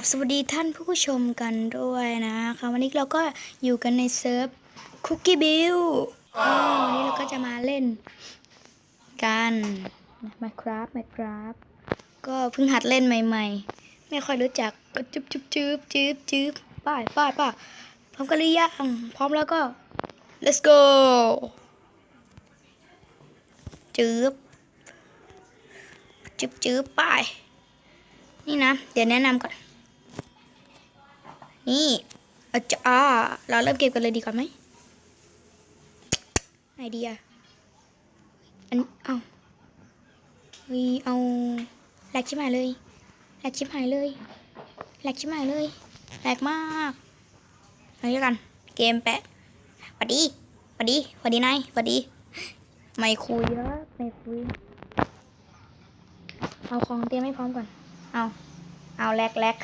บสวัสดีท่านผู้ชมกันด้วยนะคะวันนี้เราก็อยู่กันในเซิร์ฟคุกกี้บิลวันนี้เราก็จะมาเล่นกัน Minecraft Minecraft ก็เพิ่งหัดเล่นใหม่ ๆ ไม่ค่อยรู้จักก็จุ๊บจุ๊บจุ๊บจุ๊บจุ๊บป้ายป้ายป้าพร้อมกันหรือยังพร้อมแล้วก็ let's go จื๊บจุ๊บจุ๊บป้ายนี่นะ เดี๋ยวแนะนำก่อน นี่อาจาเราเริ่มเก็บกันเลยดีกว่าไหมไอเดียอันเอาเฮ้ยเอาแหลกชิบหายเลยแหลกชิบหายเลยแหลกชิบหายเลยแหลกมากเอางี้กัน เกมแปะหวัดดีหวัดดีหวัดดีนายหวัดดี ไม่คุยเยอะไม่คุย เอาของเตรียมให้พร้อมก่อน เอา เอาแลกแลก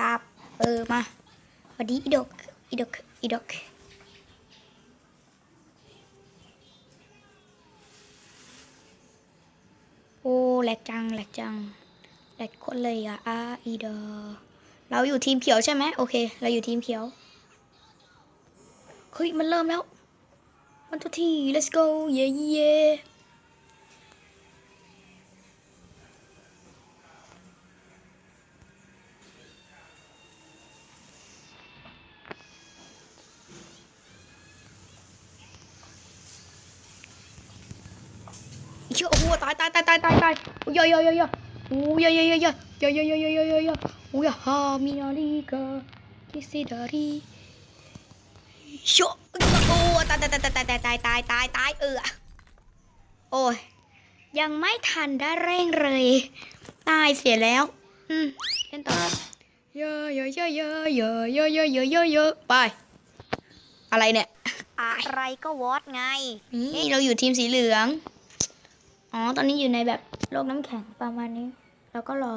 ดาบเออมาสวัสดีอีดกอีดกอีดกโอ้แหลกจังแหลกจังแหลกคนเลยอะอาอีเดอเราอยู่ทีมเขียวใช่ไหมโอเค เราอยู่ทีมเขียวเฮ้ยมันเริ่มแล้ว มันทุกที let's go เย่เย่ เชื่อโอ้โหตายตายตายตายตายตายโอ้ยยยยยโอ้ยยยยยยยยยยยยยโอ้ยฮามินาริกาคิซิดาริโชโอ้ตายตายตายตายตายตายตายตายตายเออโอ้ยยังไม่ทันได้เร่งเลย ตายเสียแล้วอืมเล่นต่อเยอะเยอะเยอะเยอะเยอะเยอะเยอะเยอะเยอะเยอะไป อะไรเนี่ย อะไรก็วอดไง นี่เราอยู่ทีมสีเหลือง อ๋อ ตอนนี้อยู่ในแบบโลกน้ำแข็งประมาณนี้ แล้วก็รอ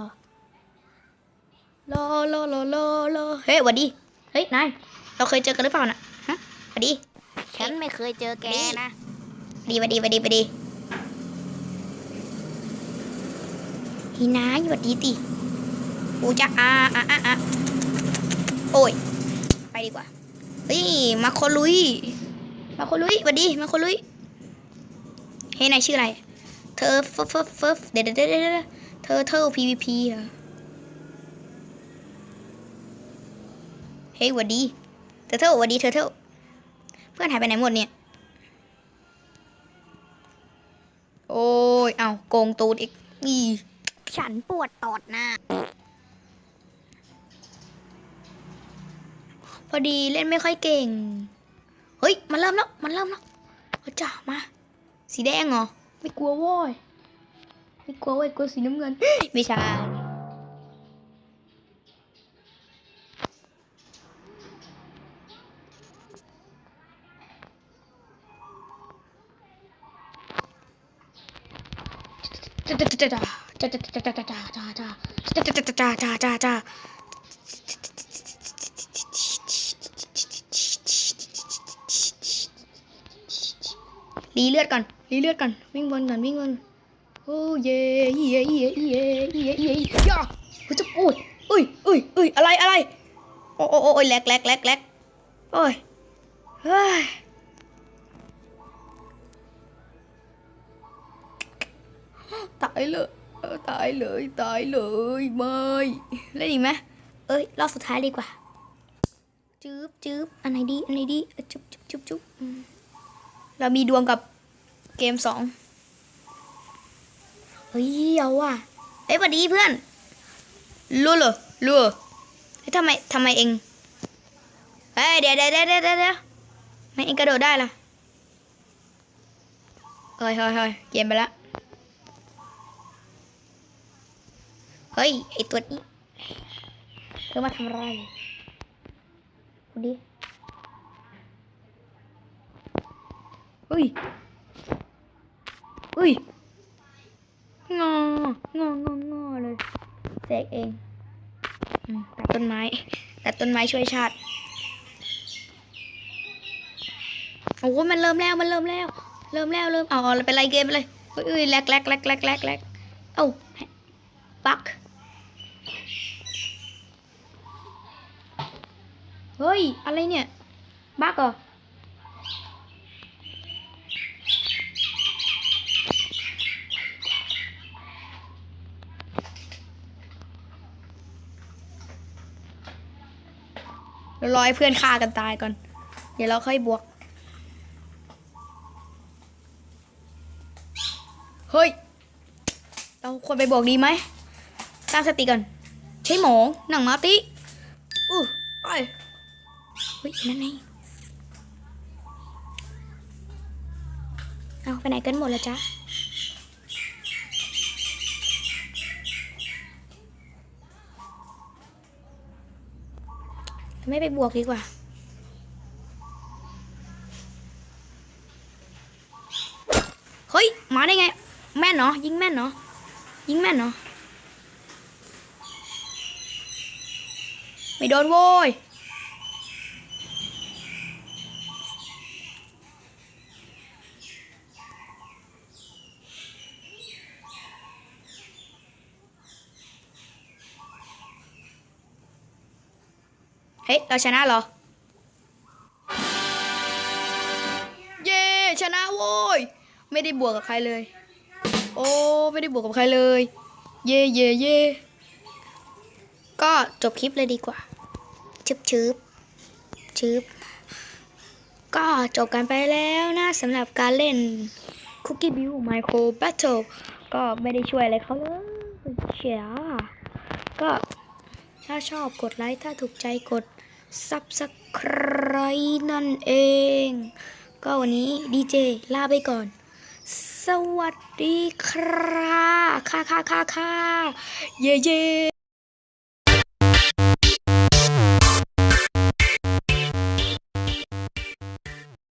รอรอรอรอรอเฮ้ยหวัดดี เฮ้ย นาย เราเคยเจอกันหรือเปล่าน่ะฮะหวัดดี ฉันไม่เคยเจอแกนะ ดีหวัดดีหวัดดีหวัดดีฮีนายหวัดดีติกูจะอาอะอะอะโอ้ย ไปดีกว่า เฮ้ย มาโคลุย มาโคลุยหวัดดี มาโคลุย เฮ้ยนายชื่ออะไรเธอเฟิร์ฟเฟิร์ฟเฟิร์ฟเดี๋ยวเดี๋ยวเดี๋ยวเดเธอเธอ PVP เหรอเฮ้ยหวัดดีเธอเธอหวัดดีเธอเธอเพื่อนหายไปไหนหมดเนี่ย โอ้ย เอาโกงตูดอีกอีฉันปวดตอดหน้า พอดีเล่นไม่ค่อยเก่ง เฮ้ย มันเริ่มแล้ว มันเริ่มแล้วเอาจ้ามา สีแดงเหรอ ไม่กลัวโว้ยไม่กลัวโว้ยกลัวสีน้ำเงิน ไม่ใช่จ้าจ้าจ้าจ้าจ้าจ้าจ้าจ้าจ้าจ้าจ้าจ้าจ้าจ้าจ้าจ้ารีเลือดก่อน รีเลือดก่อนวิ่งบนก่อนวิ่งบนโอ้เย่เย่เย่เย่เย่เย่ย่าเฮ้ยจะโอ้ยเอ้ยเอ้ยเอ้ยอะไรอะไรโอ้โอ้โอ้ยแหลกแหลกแหลกแหลกโอ้ยเฮ้ยตายเลยตายเลยตายเลยไม่เล่นอีกไหมเอ้ยรอบสุดท้ายดีกว่าจืบจืบอันไหนดีอันไหนดีจุ๊บจุ๊บจุ๊บจุ๊บเรามีดวงกับ กมสองเฮ้ยเอาว่ะเอ้ยสวัสดีเพื่อนรู้เหรอรู้เหรอเฮ้ยทำไมทำไมเองเฮ้ยเดี๋ยวเดี๋ยวเดี๋ยวเดี๋ยวเดี๋ยวไม่เองกระโดดได้ล่ะเฮ้ยเฮ้ยเฮ้ยเกมไปละเฮ้ยไอตัวนี้เธอมาทำอะไรดูดิเฮ้ย เฮ้ย งอ งอ งอ งอเลยแจกเอง ตัดต้นไม้ ตัดต้นไม้ช่วยชาติ โอ้โหมันเริ่มแล้ว มันเริ่มแล้ว เริ่มแล้ว เริ่ม เอาเอาไปไล่เกมไปเลยเฮ้ยเอ้ยแลกแลกแลกแลกแลกแลกเอ้าปัก เฮ้ย อะไรเนี่ย บักเหรอ เรารอให้เพื่อนฆ่ากันตายก่อน เดี๋ยวเราค่อยบวก เฮ้ย เราควรไปบวกดีไหมตั้งสติก่อน ใช้หมองหนังมาติอู้ไปเฮ้ยนั่นไงเอาไปไหนกันหมดแล้วจ๊ะ ไม่ไปบวกดีกว่า เฮ้ย มาได้ไง แม่นเนาะยิงแม่นเนาะยิงแม่นเนาะไม่โดนโว้ย เฮ้ย เราชนะเหรอ เย้ชนะโว้ย ไม่ได้บวกกับใครเลย โอ้ ไม่ได้บวกกับใครเลย เย่เย่เย่ก็จบคลิปเลยดีกว่า ชึบชึบชึบก็จบกันไปแล้วนะสำหรับการเล่น Cookie Build Micro Battle ก็ไม่ได้ช่วยอะไรเขาเลยเชียก็ถ้าชอบกดไลค์ ถ้าถูกใจกด ซับสไครนั่นเอง ก็วันนี้ดีเจลาไปก่อน สวัสดีครับค่ะค่ะค่ะค่ะเย่เย่